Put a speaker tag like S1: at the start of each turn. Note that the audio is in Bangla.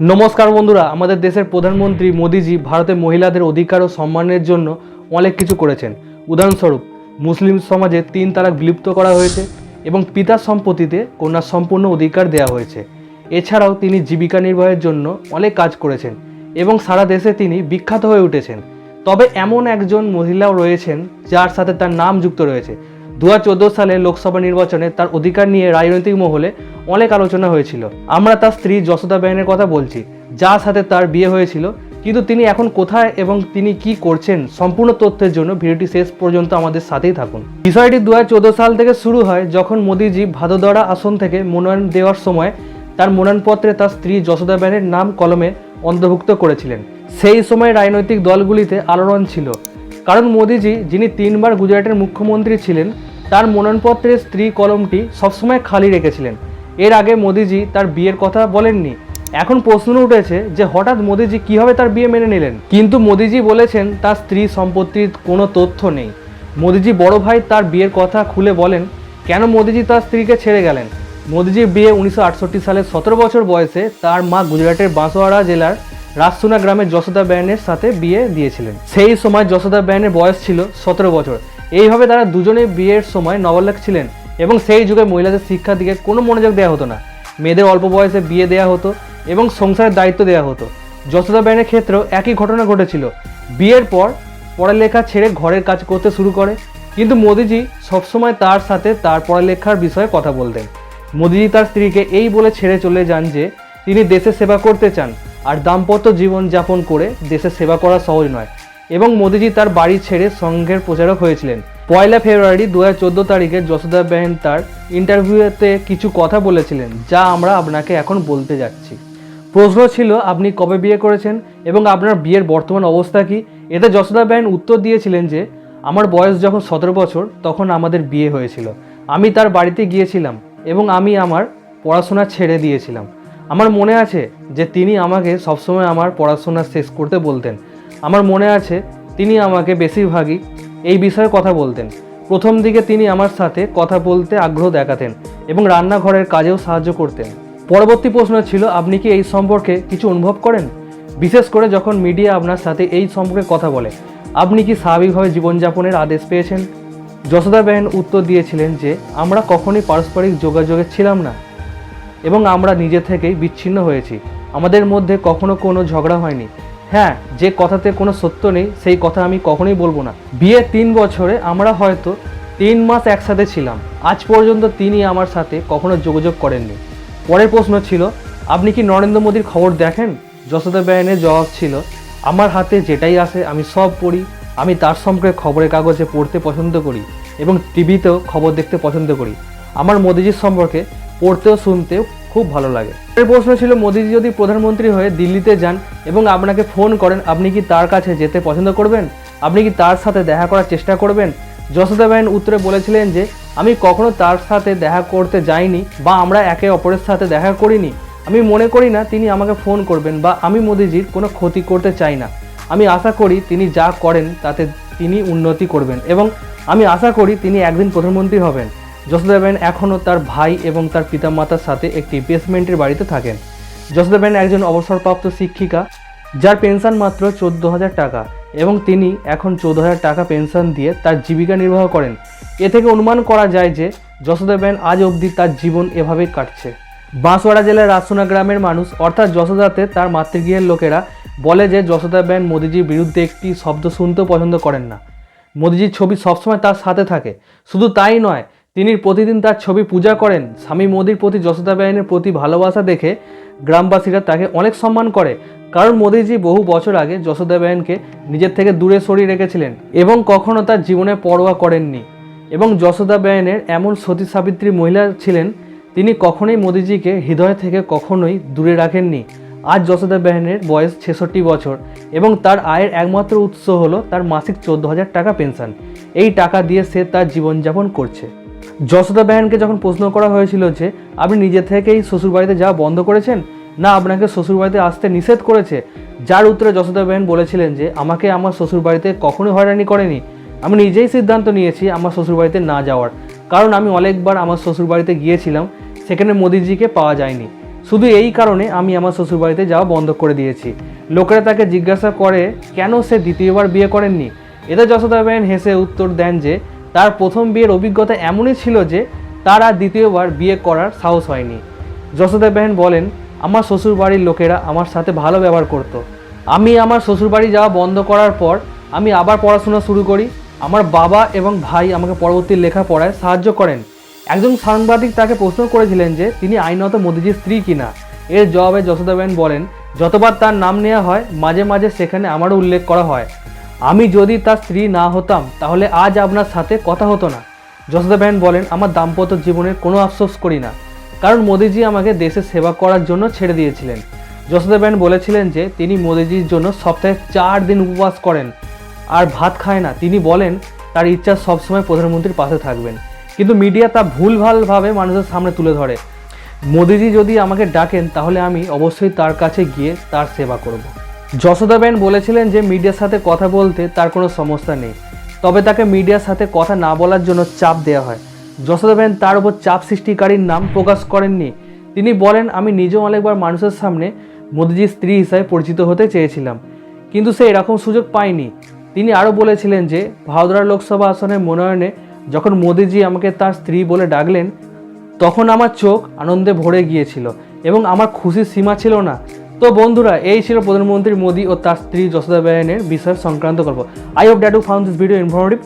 S1: নমস্কার বন্ধুরা, আমাদের দেশের প্রধানমন্ত্রী মোদিজি ভারতে মহিলাদের অধিকার ও সম্মানের জন্য অনেক কিছু করেছেন। উদাহরণস্বরূপ, মুসলিম সমাজে তিন তালাক বিলুপ্ত করা হয়েছে এবং পিতার সম্পত্তিতে কন্যার সম্পূর্ণ অধিকার দেওয়া হয়েছে। এছাড়াও তিনি জীবিকা নির্বাহের জন্য অনেক কাজ করেছেন এবং সারা দেশে তিনি বিখ্যাত হয়ে উঠেছেন। তবে এমন একজন মহিলাও রয়েছেন যার সাথে তার নাম যুক্ত রয়েছে। দু হাজার চোদ্দ সালে লোকসভা নির্বাচনে তার অধিকার নিয়ে রাজনৈতিক মহলে অনেক আলোচনা হয়েছিল। আমরা তার স্ত্রী যশোদা বেনের কথা বলছি, যার সাথে তার বিয়ে হয়েছিল, কিন্তু তিনি এখন কোথায় এবং তিনি কি করছেন সম্পূর্ণ তথ্যের জন্য ভিডিওটি শেষ পর্যন্ত আমাদের সাথেই থাকুন। বিষয়টি দুহাজার চোদ্দ সাল থেকে শুরু হয় যখন মোদিজি ভাদোদরা আসন থেকে মনোনয়ন দেওয়ার সময় তার মনোনয়নপত্রে তার স্ত্রী যশোদা বেনের নাম কলমে অন্তর্ভুক্ত করেছিলেন। সেই সময় রাজনৈতিক দলগুলিতে আলোড়ন ছিল, কারণ মোদিজি, যিনি তিনবার গুজরাটের মুখ্যমন্ত্রী ছিলেন তার মনোনয়নপত্রের স্ত্রী কলমটি সবসময় খালি রেখেছিলেন। এর আগে মোদিজি তার বিয়ের কথা বলেননি। এখন প্রশ্ন উঠেছে যে হঠাৎ মোদিজি কীভাবে তার বিয়ে মেনে নিলেন? কিন্তু মোদিজি বলেছেন তার স্ত্রী সম্পত্তির কোনো তথ্য নেই। মোদিজি বড় ভাই তার বিয়ের কথা খুলে বলেন, কেন মোদিজি তার স্ত্রীকে ছেড়ে গেলেন? মোদিজির বিয়ে উনিশশো সালে সতেরো বছর বয়সে তার মা গুজরাটের বাঁশওয়াড়া জেলার রাজসোনা গ্রামের যশোদা ব্যানের সাথে বিয়ে দিয়েছিলেন। সেই সময় যশোদা ব্যানের বয়স ছিল সতেরো বছর। এইভাবে তারা দুজনে বিয়ের সময় নবলাক ছিলেন এবং সেই যুগে মহিলাদের শিক্ষার দিকে কোনো মনোযোগ দেওয়া হতো না। মেয়েদের অল্প বয়সে বিয়ে দেওয়া হতো এবং সংসারের দায়িত্ব দেওয়া হতো। যশোদা ব্যানের ক্ষেত্রেও একই ঘটনা ঘটেছিল। বিয়ের পর পড়ালেখা ছেড়ে ঘরের কাজ করতে শুরু করে। কিন্তু মোদিজি সবসময় তার সাথে তার পড়ালেখার বিষয়ে কথা বলতেন। মোদিজি তার স্ত্রীকে এই বলে ছেড়ে চলে যান যে, তিনি দেশের সেবা করতে চান। আর দাম্পত্য জীবন যাপন করে দেশের সেবা করা সহজ নয়। এবং মোদিজি তার বাড়ি ছেড়ে সংঘের প্রচারক হয়েছিলেন। পয়লা ফেব্রুয়ারি দু হাজার চোদ্দ তারিখে যশোদা বেহেন তার ইন্টারভিউতে কিছু কথা বলেছিলেন, যা আমরা আপনাকে এখন বলতে যাচ্ছি। প্রশ্ন ছিল, আপনি কবে বিয়ে করেছেন এবং আপনার বিয়ের বর্তমান অবস্থা কি? এতে যশোদা বেহেন উত্তর দিয়েছিলেন যে, আমার বয়স যখন সতেরো বছর, তখন আমাদের বিয়ে হয়েছিল। আমি তার বাড়িতে গিয়েছিলাম এবং আমি আমার পড়াশোনা ছেড়ে দিয়েছিলাম। আমার মনে আছে যে তিনি আমাকে সবসময় আমার পড়াশোনা শেষ করতে বলতেন। আমার মনে আছে তিনি আমাকে বেশিরভাগই এই বিষয়ে কথা বলতেন। প্রথম দিকে তিনি আমার সাথে কথা বলতে আগ্রহ দেখাতেন এবং রান্নাঘরের কাজেও সাহায্য করতেন। পরবর্তী প্রশ্ন ছিল, আপনি কি এই সম্পর্কে কিছু অনুভব করেন? বিশেষ করে যখন মিডিয়া আপনার সাথে এই সম্পর্কে কথা বলে, আপনি কি স্বাভাবিকভাবে জীবনযাপনের আদেশ পেয়েছেন? যশোদা বেহেন উত্তর দিয়েছিলেন যে, আমরা কখনোই পারস্পরিক যোগাযোগে ছিলাম না এবং আমরা নিজে থেকেই বিচ্ছিন্ন হয়েছি। আমাদের মধ্যে কখনো কোনো ঝগড়া হয়নি। হ্যাঁ যে কথাতে কোনো সত্য নেই, সেই কথা আমি কখনোই বলব না। বিয়ে তিন বছরে আমরা হয়তো তিন মাস একসাথে ছিলাম। আজ পর্যন্ত তিনি আমার সাথে কখনো যোগাযোগ করেননি। পরের প্রশ্ন ছিল, আপনি কি নরেন্দ্র মোদীর খবর দেখেন? যশোদা বেয়ানের জবাব ছিল, আমার হাতে যেটাই আসে আমি সব পড়ি, আমি তার সম্পর্কে খবরের কাগজে পড়তে পছন্দ করি এবং টিভিতেও খবর দেখতে পছন্দ করি। আমার মোদিজির সম্পর্কে পড়তেও, শুনতেও খুব ভালো লাগে। এর প্রশ্ন ছিল, মোদিজি যদি প্রধানমন্ত্রী হয়ে দিল্লিতে যান এবং আপনাকে ফোন করেন, আপনি কি তার কাছে যেতে পছন্দ করবেন? আপনি কি তার সাথে দেখা করার চেষ্টা করবেন? যশোদা বেন উত্তরে বলেছিলেন যে, আমি কখনো তার সাথে দেখা করতে যাইনি বা আমরা একে অপরের সাথে দেখা করিনি। আমি মনে করি না তিনি আমাকে ফোন করবেন বা আমি মোদিজির কোনো ক্ষতি করতে চাই না। আমি আশা করি তিনি যা করেন তাতে তিনি উন্নতি করবেন এবং আমি আশা করি তিনি একদিন প্রধানমন্ত্রী হবেন। যশোদাবেন এখনও তার ভাই এবং তার পিতামাতার সাথে একটি বেসমেন্টের বাড়িতে থাকেন। যশোদাবেন একজন অবসরপ্রাপ্ত শিক্ষিকা, যার পেনশন মাত্র চোদ্দ হাজার টাকা এবং তিনি এখন চৌদ্দ হাজার টাকা পেনশন দিয়ে তার জীবিকা নির্বাহ করেন। এ থেকে অনুমান করা যায় যে যশোদাবেন আজ অবধি তার জীবন এভাবেই কাটছে। বাঁশওয়াড়া জেলার রাজসোনা গ্রামের মানুষ, অর্থাৎ যশোদাতে তার মাতৃগৃহের লোকেরা বলে যে যশোদা বেন মোদিজির বিরুদ্ধে একটি শব্দ শুনতেও পছন্দ করেন না। মোদিজির ছবি সবসময় তার সাথে থাকে। শুধু তাই নয় তিনি প্রতিদিন তার ছবি পূজা করেন। স্বামী মোদির প্রতি যশোদা বেনের প্রতি ভালোবাসা দেখে গ্রামবাসীরা তাকে অনেক সম্মান করে। কারণ মোদিজি বহু বছর আগে যশোদা বেনকে নিজের থেকে দূরে সরিয়ে রেখেছিলেন এবং কখনও তার জীবনে পরোয়া করেননি। এবং যশোদা বেনের এমন সতী সাবিত্রী মহিলা ছিলেন, তিনি কখনোই মোদিজিকে হৃদয় থেকে কখনোই দূরে রাখেননি। আজ যশোদা বেহেনের বয়স ছেষট্টি বছর এবং তার আয়ের একমাত্র উৎস হলো তার মাসিক চোদ্দ হাজার টাকা পেনশন। এই টাকা দিয়ে সে তার জীবনযাপন করছে। যশোদা বেহেনকে যখন প্রশ্ন করা হয়েছিল যে, আপনি নিজে থেকেই শ্বশুরবাড়িতে যাওয়া বন্ধ করেছেন? না, আপনাকে শ্বশুরবাড়িতে আসতে নিষেধ করেছে। যার উত্তরে যশোদা বেহেন বলেছিলেন যে, আমাকে আমার শ্বশুরবাড়িতে কখনোই হয়রানি করেনি। আমি নিজেই সিদ্ধান্ত নিয়েছি আমার শ্বশুরবাড়িতে না যাওয়ার। কারণ আমি অনেকবার আমার শ্বশুরবাড়িতে গিয়েছিলাম, সেখানে মোদিজিকে পাওয়া যায়নি। শুধু এই কারণে আমি আমার শ্বশুরবাড়িতে যাওয়া বন্ধ করে দিয়েছি। লোকেরা তাকে জিজ্ঞাসা করে, কেন সে দ্বিতীয়বার বিয়ে করেননি? এতে যশোদাবেন হেসে উত্তর দেন যে তার প্রথম বিয়ের অভিজ্ঞতা এমনই ছিল যে তার আর দ্বিতীয়বার বিয়ে করার সাহস হয়নি। যশোদা বেহেন বলেন, আমার শ্বশুরবাড়ির লোকেরা আমার সাথে ভালো ব্যবহার করত। আমি আমার শ্বশুরবাড়ি যাওয়া বন্ধ করার পর আমি আবার পড়াশোনা শুরু করি। আমার বাবা এবং ভাই আমাকে পরবর্তী লেখাপড়ায় সাহায্য করেন। একজন সাংবাদিক তাকে প্রশ্ন করেছিলেন যে, তিনি আইনত মোদিজির স্ত্রী কিনা এর জবাবে যশোদা বেহেন বলেন, যতবার তার নাম নেওয়া হয়, মাঝে মাঝে সেখানে আমারও উল্লেখ করা হয়। আমি যদি তার স্ত্রী না হতাম, তাহলে আজ আপনার সাথে কথা হতো না। যশোদা বেহেন বলেন, আমার দাম্পত্য জীবনের কোনো আফসোস করি না। কারণ মোদিজি আমাকে দেশের সেবা করার জন্য ছেড়ে দিয়েছিলেন। যশোদা বেহেন বলেছিলেন যে, তিনি মোদিজির জন্য সপ্তাহে চার দিন উপবাস করেন। আর ভাত খায় না। তিনি বলেন, তার ইচ্ছা সবসময় প্রধানমন্ত্রীর পাশে থাকবেন। কিন্তু মিডিয়া তা ভুলভালভাবে মানুষের সামনে তুলে ধরে। মোদিজি যদি আমাকে ডাকেন, তাহলে আমি অবশ্যই তার কাছে গিয়ে তার সেবা করব। যশোদাবেন বলেছিলেন যে মিডিয়ার সাথে কথা বলতে তার কোনো সমস্যা নেই। তবে তাকে মিডিয়ার সাথে কথা না বলার জন্য চাপ দেওয়া হয়। যশোদাবেন তার উপর চাপ সৃষ্টিকারীর নাম প্রকাশ করেননি। তিনি বলেন, আমি নিজেও অনেকবার মানুষের সামনে মোদিজির স্ত্রী হিসাবে পরিচিত হতে চেয়েছিলাম, কিন্তু সে এরকম সুযোগ পায়নি। তিনি আরও বলেছিলেন যে, ভাওদরা লোকসভা আসনের মনোনয়নে যখন মোদিজি আমাকে তার স্ত্রী বলে ডাকলেন, তখন আমার চোখ আনন্দে ভরে গিয়েছিল এবং আমার খুশির সীমা ছিল না। তো বন্ধুরা, এই ছিল প্রধানমন্ত্রী মোদী ও তার স্ত্রী যশোদা বেহেনের বিষয় সংক্রান্ত গল্প। I hope that found this video informative